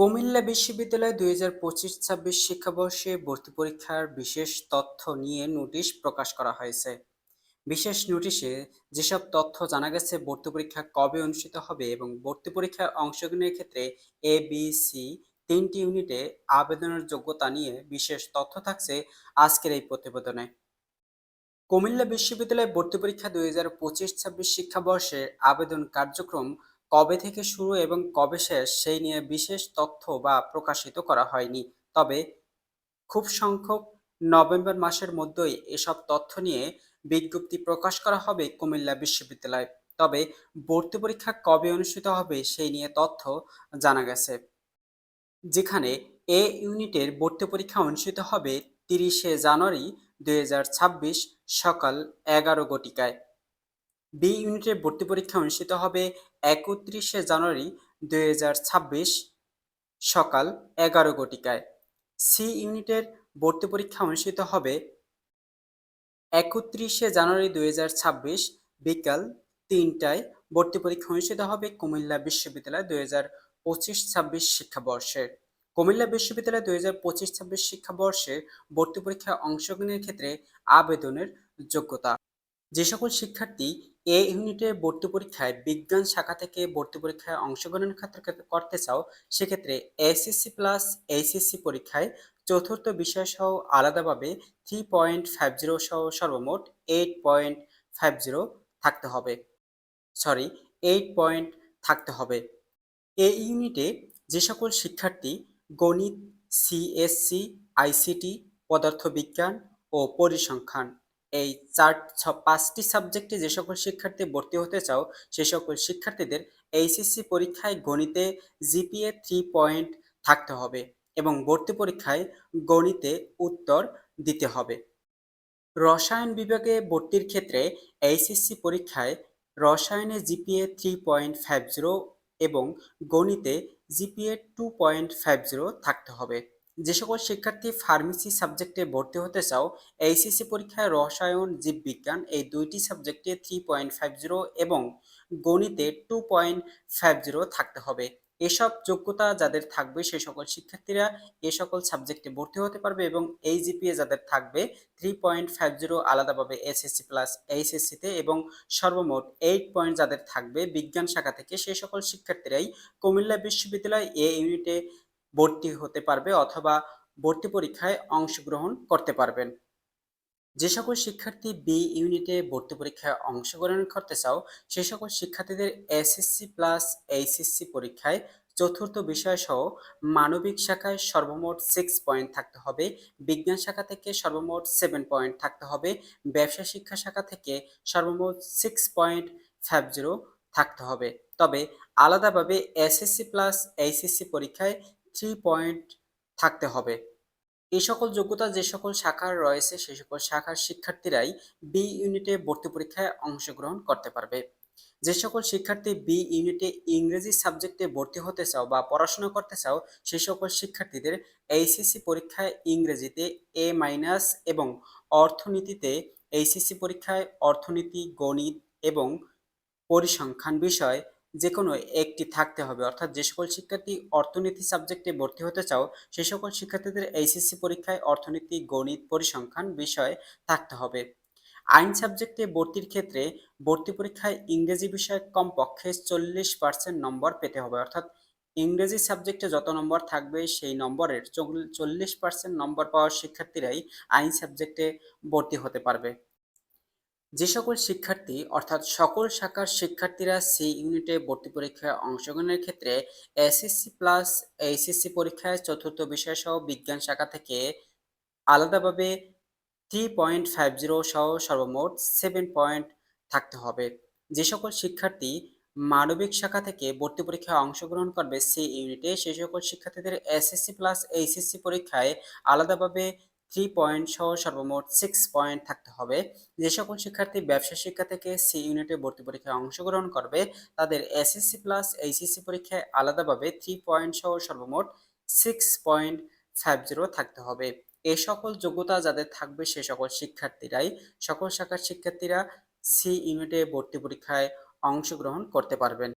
কুমিল্লা বিশ্ববিদ্যালয় দুই হাজার পঁচিশ ছাব্বিশ শিক্ষাবর্ষে ভর্তি পরীক্ষার বিশেষ তথ্য নিয়ে নোটিশ প্রকাশ করা হয়েছে। বিশেষ নোটিশে যেসব তথ্য জানা গেছে, ভর্তি পরীক্ষা কবে অনুষ্ঠিত হবে এবং ভর্তি পরীক্ষায় অংশগ্রহণের ক্ষেত্রে এ বি সি তিনটি ইউনিটে আবেদনের যোগ্যতা নিয়ে বিশেষ তথ্য থাকছে আজকের এই প্রতিবেদনে। কুমিল্লা বিশ্ববিদ্যালয়ে ভর্তি পরীক্ষা দুই হাজার পঁচিশ ছাব্বিশ শিক্ষাবর্ষে আবেদন কার্যক্রম কবে থেকে শুরু এবং কবে শেষ সেই নিয়ে বিশেষ তথ্য বা প্রকাশিত করা হয়নি। তবে খুব সংখ্যক নভেম্বর মাসের মধ্যেই এসব তথ্য নিয়ে বিজ্ঞপ্তি প্রকাশ করা হবে কুমিল্লা বিশ্ববিদ্যালয়। তবে ভর্তি পরীক্ষা কবে অনুষ্ঠিত হবে সেই নিয়ে তথ্য জানা গেছে। যেখানে এ ইউনিটের ভর্তি পরীক্ষা অনুষ্ঠিত হবে তিরিশে জানুয়ারি দুই হাজার ছাব্বিশ সকাল এগারো ঘটিকায়। বি ইউনিটের ভর্তি পরীক্ষা অনুষ্ঠিত হবে একত্রিশে জানুয়ারি দুই হাজার ছাব্বিশ সকাল এগারো ঘটিকায়। সি ইউনিটের ভর্তি পরীক্ষা অনুষ্ঠিত হবে একত্রিশে জানুয়ারি দুই বিকাল তিনটায়। ভর্তি পরীক্ষা অনুষ্ঠিত হবে কুমিল্লা বিশ্ববিদ্যালয় দুই হাজার পঁচিশ ছাব্বিশ শিক্ষাবর্ষের কুমিল্লা বিশ্ববিদ্যালয় দুই হাজার পঁচিশ ছাব্বিশ শিক্ষাবর্ষে ভর্তি পরীক্ষায় অংশগ্রহণের ক্ষেত্রে আবেদনের যোগ্যতা। যে সকল শিক্ষার্থী এ ইউনিটে ভর্তি পরীক্ষায় বিজ্ঞান শাখা থেকে ভর্তি পরীক্ষায় অংশগ্রহণের ক্ষেত্রে করতে চাও, সেক্ষেত্রে এসএসসি প্লাস এইচএসসি পরীক্ষায় চতুর্থ বিষয় সহ আলাদাভাবে থ্রি পয়েন্ট ফাইভ জিরো সহ সর্বমোট এইট পয়েন্ট ফাইভ জিরো থাকতে হবে। সরি এইট পয়েন্ট থাকতে হবে। এ ইউনিটে যে সকল শিক্ষার্থী গণিত সিএসসি আইসিটি পদার্থবিজ্ঞান ও পরিসংখ্যান এই চার পাঁচটি সাবজেক্টে যে সকল শিক্ষার্থী ভর্তি হতে চাও, সে সকল শিক্ষার্থীদের এইচএসসি পরীক্ষায় গণিতে জিপিএ থ্রি পয়েন্ট থাকতে হবে এবং ভর্তি পরীক্ষায় গণিতে উত্তর দিতে হবে। রসায়ন বিভাগে ভর্তির ক্ষেত্রে এইচএসসি পরীক্ষায় রসায়নে GPA three point five zero এবং গণিতে GPA two point five zero থাকতে হবে। যে সকল শিক্ষার্থী ফার্মেসি সাবজেক্টে ভর্তি হতে চাও এইচএসসি পরীক্ষায় রসায়ন, জীববিজ্ঞান এই দুইটি সাবজেক্টে থ্রি পয়েন্ট ফাইভ জিরো এবং গণিতে টু পয়েন্ট ফাইভ জিরো থাকতে হবে। এসব যোগ্যতা যাদের থাকবে সেই সকল শিক্ষার্থীরা এ সকল সাবজেক্টে ভর্তি হতে পারবে এবং এই জিপিএ যাদের থাকবে থ্রি পয়েন্ট ফাইভ জিরো আলাদাভাবে এসএসসি প্লাস এইচএসসিতে এবং সর্বমোট এইট পয়েন্ট যাদের থাকবে বিজ্ঞান শাখা থেকে সেই সকল শিক্ষার্থীরাই কুমিল্লা বিশ্ববিদ্যালয় এ ইউনিটে ভর্তি হতে পারবে অথবা ভর্তি পরীক্ষায় অংশগ্রহণ করতে পারবেন। যে সকল শিক্ষার্থী বি ইউনিটে ভর্তি পরীক্ষায় অংশগ্রহণ করতে চাও, সে সকল শিক্ষার্থীদের এসএসসি প্লাস এইচএসসি পরীক্ষায় চতুর্থ বিষয় সহ মানবিক শাখায় সর্বমোট সিক্স পয়েন্ট থাকতে হবে, বিজ্ঞান শাখা থেকে সর্বমোট সেভেন পয়েন্ট থাকতে হবে, ব্যবসা শিক্ষা শাখা থেকে সর্বমোট সিক্স পয়েন্ট ফাইভ জিরো থাকতে হবে। তবে আলাদাভাবে এসএসসি প্লাস এইচএসসি পরীক্ষায় থ্রি পয়েন্ট থাকতে হবে। এই সকল যোগ্যতা, যে সকল শাখার রয়েছে সেই সকল শাখার শিক্ষার্থীরাই বি ইউনিটে ভর্তি পরীক্ষায় অংশগ্রহণ করতে পারবে। যে সকল শিক্ষার্থী বি ইউনিটে ইংরেজি সাবজেক্টে ভর্তি হতে চাও বা পড়াশোনা করতে চাও সেই সকল শিক্ষার্থীদের এইচএসসি পরীক্ষায় ইংরেজিতে এ মাইনাস এবং অর্থনীতিতে এইচএসসি পরীক্ষায় অর্থনীতি, গণিত এবং পরিসংখ্যান বিষয় যে কোনো একটি থাকতে হবে। অর্থাৎ যে সকল শিক্ষার্থী অর্থনীতি সাবজেক্টে ভর্তি হতে চাও, সে সকল শিক্ষার্থীদের এইচএসসি পরীক্ষায় অর্থনীতি, গণিত, পরিসংখ্যান বিষয় থাকতে হবে। আইন সাবজেক্টে ভর্তির ক্ষেত্রে ভর্তি পরীক্ষায় ইংরেজি বিষয়ে কমপক্ষে চল্লিশ পার্সেন্ট নম্বর পেতে হবে। অর্থাৎ ইংরেজি সাবজেক্টে যত নম্বর থাকবে, সেই নম্বরের চল্লিশ পার্সেন্ট নম্বর পাওয়ার শিক্ষার্থীরাই আইন সাবজেক্টে ভর্তি হতে পারবে। যে সকল শিক্ষার্থী, অর্থাৎ সকল শাখার শিক্ষার্থীরা সি ইউনিটে ভর্তি পরীক্ষায় অংশগ্রহণের ক্ষেত্রে এসএসসি প্লাস এইচএসসি পরীক্ষায় চতুর্থ বিষয় সহ বিজ্ঞান শাখা থেকে আলাদাভাবে থ্রি পয়েন্ট ফাইভ জিরো সহ সর্বমোট সেভেন পয়েন্ট থাকতে হবে। যে সকল শিক্ষার্থী মানবিক শাখা থেকে ভর্তি পরীক্ষায় অংশগ্রহণ করবে সি ইউনিটে সেই সকল শিক্ষার্থীদের এসএসসি প্লাস এইচএসসি পরীক্ষায় আলাদাভাবে থ্রি পয়েন্ট সহ সর্বমোট সিক্স পয়েন্ট থাকতে হবে। যে সকল শিক্ষার্থী ব্যবসা শিক্ষা থেকে সি ইউনিটে ভর্তি পরীক্ষায় অংশগ্রহণ করবে, তাদের এসএসসি প্লাস এইচএসসি পরীক্ষায় আলাদাভাবে থ্রি পয়েন্ট সহ সর্বমোট সিক্স পয়েন্ট ফাইভ জিরো থাকতে হবে। এ সকল যোগ্যতা যাদের থাকবে সে সকল শিক্ষার্থীরাই, সকল শাখার শিক্ষার্থীরা সি ইউনিটে ভর্তি পরীক্ষায় অংশগ্রহণ করতে পারবেন।